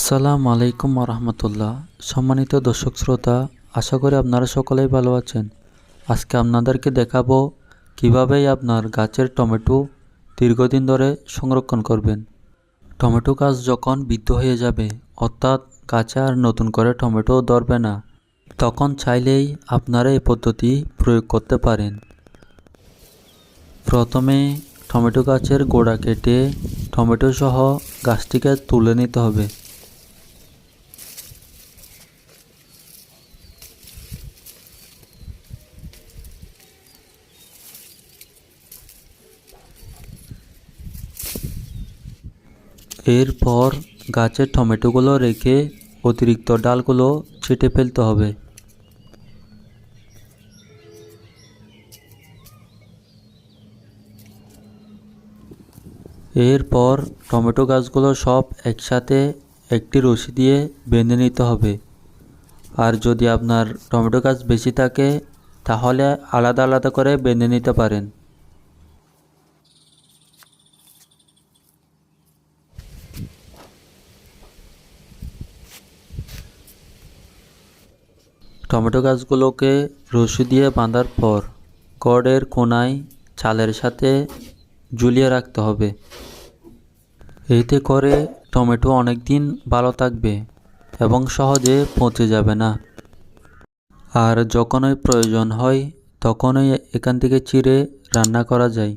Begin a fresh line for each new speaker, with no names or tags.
আসসালামু আলাইকুম রহমতুল্লাহ সম্মানিত দর্শক শ্রোতা, আশা করি আপনারা সকলেই ভালো আছেন। আজকে আপনাদেরকে দেখাবো কিভাবেই আপনার গাছের টমেটো দীর্ঘদিন ধরে সংরক্ষণ করবেন। টমেটো গাছ যখন বৃদ্ধ হয়ে যাবে, অর্থাৎ গাছে আর নতুন করে টমেটো ধরবে না, তখন চাইলেই আপনারা এই পদ্ধতি প্রয়োগ করতে পারেন। প্রথমে টমেটো গাছের গোড়া কেটে টমেটো সহ গাছটিকে তুলে নিতে হবে। এরপর গাছের টমেটোগুলো রেখে অতিরিক্ত ডালগুলো ছেটে ফেলতে হবে। এরপর টমেটো গাছগুলো সব একসাথে একটি রশি দিয়ে বেঁধে নিতে হবে। আর যদি আপনার টমেটো গাছ বেশি থাকে, তাহলে আলাদা আলাদা করে বেঁধে নিতে পারেন। টমেটো গাছগুলোকে রশি দিয়ে বাঁধার পর কর্ডের কোনায় চালের সাথে ঝুলিয়ে রাখতে হবে। এতে করে টমেটো অনেক দিন ভালো থাকবে এবং সহজে পচে যাবে না। আর যখনই প্রয়োজন হয়, তখনই এখান থেকে চিড়ে রান্না করা যায়।